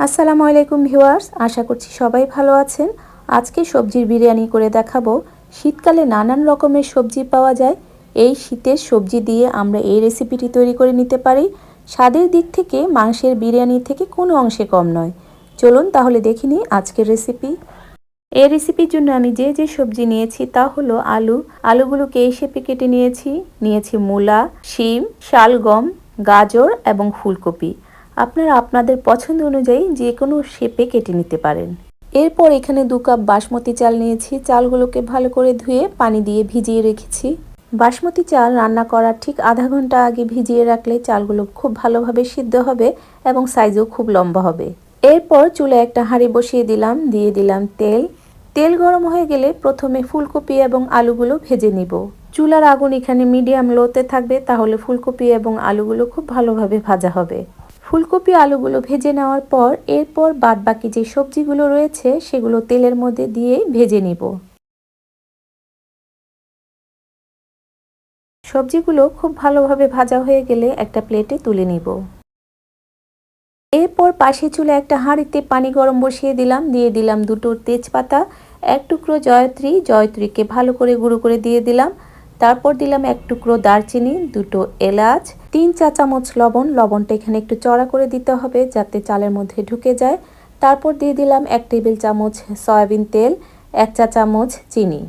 আসসালামু আলাইকুম ভিউয়ার্স, আশা করছি সবাই ভালো আছেন। আজকে সবজির বিরিয়ানি করে দেখাবো। শীতকালে নানান রকমের সবজি পাওয়া যায়। এই শীতের সবজি দিয়ে আমরা এই রেসিপিটি তৈরি করে নিতে পারি। স্বাদের দিক থেকে মাংসের বিরিয়ানি থেকে কোনো অংশে কম নয়। চলুন তাহলে দেখে নিই আজকের রেসিপি এই রেসিপির জন্য আমি যে যে সবজি নিয়েছি তা হলো আলু। আলুগুলোকে এই শেপে কেটে নিয়েছি। নিয়েছি মূলা, শিম, শালগম, গাজর এবং ফুলকপি। আপনারা আপনাদের পছন্দ অনুযায়ী যে কোনো শেপে কেটে নিতে পারেন। এরপর এখানে দু কাপ বাসমতি চাল নিয়েছি। চালগুলোকে ভালো করে ধুয়ে পানি দিয়ে ভিজিয়ে রেখেছি। বাসমতি চাল রান্না করার ঠিক আধা ঘণ্টা আগে ভিজিয়ে রাখলে চালগুলো খুব ভালোভাবে সিদ্ধ হবে এবং সাইজও খুব লম্বা হবে। এরপর চুলে একটা হাঁড়ি বসিয়ে দিলাম, দিয়ে দিলাম তেল। তেল গরম হয়ে গেলে প্রথমে ফুলকপি এবং আলুগুলো ভেজে নিব। চুলার আগুন এখানে মিডিয়াম লোতে থাকবে, তাহলে ফুলকপি এবং আলুগুলো খুব ভালোভাবে ভাজা হবে। ফুলকপি আলুগুলো ভেজে নেওয়ার পর এরপর বাদ বাকি যে সবজিগুলো রয়েছে সেগুলো তেলের মধ্যে দিয়ে ভেজে নিব। সবজিগুলো খুব ভালোভাবে ভাজা হয়ে গেলে একটা প্লেটে তুলে নিব। এরপর পাশে চুলে একটা হাঁড়িতে পানি গরম বসিয়ে দিলাম, দিয়ে দিলাম দুটো তেজপাতা, এক টুকরো জয়ত্রী, জয়ত্রীকে ভালো করে গুঁড়ো করে দিয়ে দিলাম। তারপর দিলাম এক টুকরো দারচিনি, দুটো এলাচ, তিন চা চামচ লবণ। লবণটা এখানে একটু চড়া করে দিতে হবে যাতে চালের মধ্যে ঢুকে যায়। তারপর দিয়ে দিলাম এক টেবিল চামচ সয়াবিন তেল, এক চা চামচ চিনি।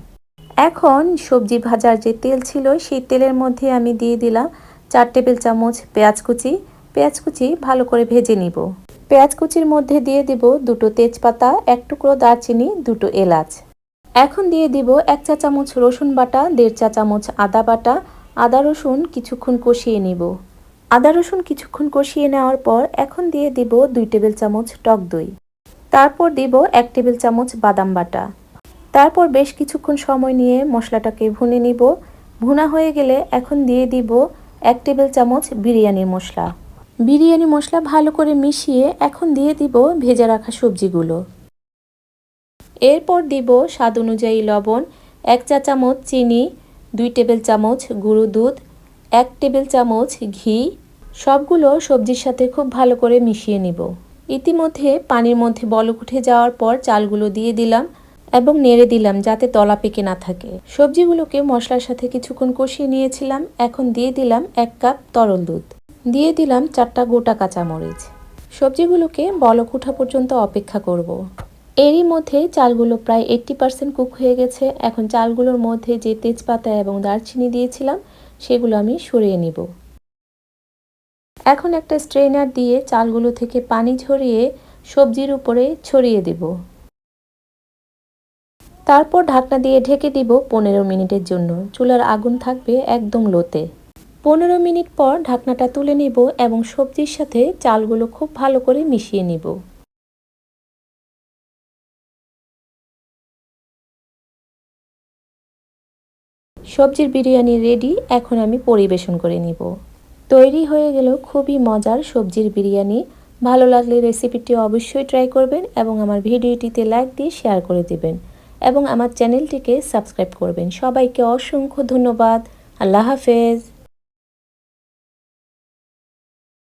এখন সবজি ভাজার যে তেল ছিল, সেই তেলের মধ্যে আমি দিয়ে দিলাম চার টেবিল চামচ পেঁয়াজ কুচি। পেঁয়াজ কুচি ভালো করে ভেজে নিব। পেঁয়াজ কুচির মধ্যে দিয়ে দিব দুটো তেজপাতা, এক টুকরো দারচিনি, দুটো এলাচ। এখন দিয়ে দিব এক চা চামচ রসুন বাটা, দেড় চা চামচ আদা বাটা। আদা রসুন কিছুক্ষণ কষিয়ে নিব। আদা রসুন কিছুক্ষণ কষিয়ে নেওয়ার পর এখন দিয়ে দিব দুই টেবিল চামচ টক দই। তারপর দিব এক টেবিল চামচ বাদাম বাটা। তারপর বেশ কিছুক্ষণ সময় নিয়ে মশলাটাকে ভুনে নিব। ভুনা হয়ে গেলে এখন দিয়ে দিব এক টেবিল চামচ বিরিয়ানি মশলা। বিরিয়ানি মশলা ভালো করে মিশিয়ে এখন দিয়ে দিব ভেজে রাখা সবজিগুলো। এরপর দিব স্বাদ অনুযায়ী লবণ, এক চা চামচ চিনি, দুই টেবিল চামচ গুঁড়ো দুধ, এক টেবিল চামচ ঘি। সবগুলো সবজির সাথে খুব ভালো করে মিশিয়ে নিব। ইতিমধ্যে পানির মধ্যে বলক উঠে যাওয়ার পর চালগুলো দিয়ে দিলাম এবং নেড়ে দিলাম যাতে তলা পেকে না থাকে। সবজিগুলোকে মশলার সাথে কিছুক্ষণ কষিয়ে নিয়েছিলাম। এখন দিয়ে দিলাম এক কাপ তরল দুধ। দিয়ে দিলাম চারটা গোটা কাঁচামরিচ। সবজিগুলোকে বলক উঠা পর্যন্ত অপেক্ষা করব। এরই মধ্যে চালগুলো প্রায় এইট্টি পার্সেন্ট কুক হয়ে গেছে। এখন চালগুলোর মধ্যে যে তেজপাতা এবং দারচিনি দিয়েছিলাম, সেগুলো আমি সরিয়ে নিব। এখন একটা স্ট্রেনার দিয়ে চালগুলো থেকে পানি ঝরিয়ে সবজির উপরে ছড়িয়ে দেব। তারপর ঢাকনা দিয়ে ঢেকে দিব পনেরো মিনিটের জন্য। চুলার আগুন থাকবে একদম লোতে। পনেরো মিনিট পর ঢাকনাটা তুলে নিব এবং সবজির সাথে চালগুলো খুব ভালো করে মিশিয়ে নিব। সবজির বিরিয়ানি রেডি এখন আমি পরিবেশন করে নিব। তৈরি হয়ে গেল খুবই মজার সবজির বিরিয়ানি। ভালো লাগলে রেসিপিটি অবশ্যই ট্রাই করবেন এবং আমার ভিডিওটিতে লাইক দিয়ে শেয়ার করে দেবেন। এবং আমার চ্যানেলটিকে সাবস্ক্রাইব করবেন। সবাইকে অসংখ্য ধন্যবাদ। আল্লাহ হাফেজ।